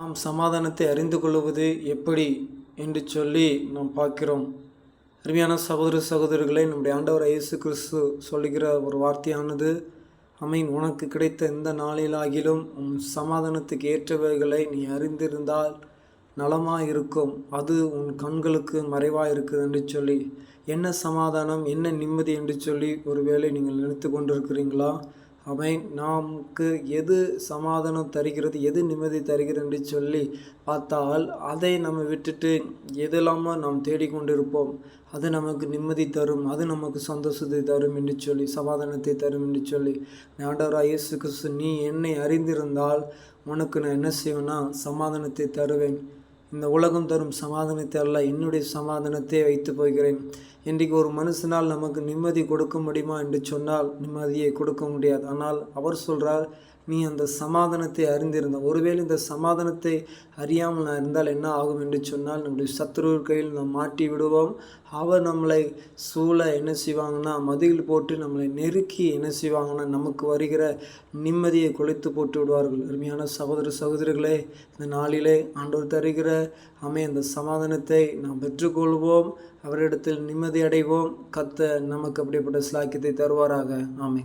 நாம் சமாதானத்தை அறிந்து கொள்வது எப்படி என்று சொல்லி நாம் பார்க்கிறோம். அருமையான சகோதர சகோதரர்களை நம்முடைய ஆண்டவர் இயேசு கிறிஸ்து சொல்லுகிற ஒரு வார்த்தையானது அமீன். உனக்கு கிடைத்த எந்த நாளிலாகிலும் உன் சமாதானத்துக்கு ஏற்றவைகளை நீ அறிந்திருந்தால் நலமாக இருக்கும். அது உன் கண்களுக்கு மறைவாக இருக்குது என்று சொல்லி என்ன சமாதானம் என்ன நிம்மதி என்று சொல்லி ஒருவேளை நீங்கள் நினைத்து கொண்டிருக்கிறீங்களா அவை நமக்கு எது சமாதானம் தருகிறது எது நிம்மதி தருகிறது என்று சொல்லி பார்த்தால் அதை நம்ம விட்டுட்டு எதெல்லாமோ நாம் தேடிக்கொண்டிருப்போம். அது நமக்கு நிம்மதி தரும் அது நமக்கு சந்தோஷத்தை தரும் என்று சொல்லி சமாதானத்தை தரும் என்று சொல்லி. ஆண்டவராக இயேசு கிறிஸ்து நீ என்னை அறிந்திருந்தால் உனக்கு நான் என்ன செய்வேன்னா சமாதானத்தை தருவேன். இந்த உலகம் தரும் சமாதானத்தை அல்ல என்னுடைய சமாதானத்தை வைத்து போகிறேன். இன்றைக்கு ஒரு மனுஷனால் நமக்கு நிம்மதி கொடுக்க முடியுமா என்று சொன்னால் நிம்மதியை கொடுக்க முடியாது. ஆனால் அவர் சொல்கிறார் நீ அந்த சமாதானத்தை அறிந்திருந்த ஒருவேளை இந்த சமாதானத்தை அறியாமல் நான் இருந்தால் என்ன ஆகும் என்று சொன்னால் நம்முடைய சத்ரு கையில் நாம் மாட்டி விடுவோம். அவர் நம்மளை சூழ என்ன செய்வாங்கன்னா மதியில் போட்டு நம்மளை நெருக்கி என்ன செய்வாங்கன்னா நமக்கு வருகிற நிம்மதியை கொலைத்து போட்டு விடுவார்கள். அருமையான சகோதர சகோதரிகளே இந்த நாளிலே ஆண்டவர் தருகிற அமை அந்த சமாதானத்தை நாம் பெற்றுக்கொள்வோம். அவரிடத்தில் நிம்மதி அடைவோம் கத்த நமக்கு அப்படிப்பட்ட சிலாக்கியத்தை தருவாராக. ஆமை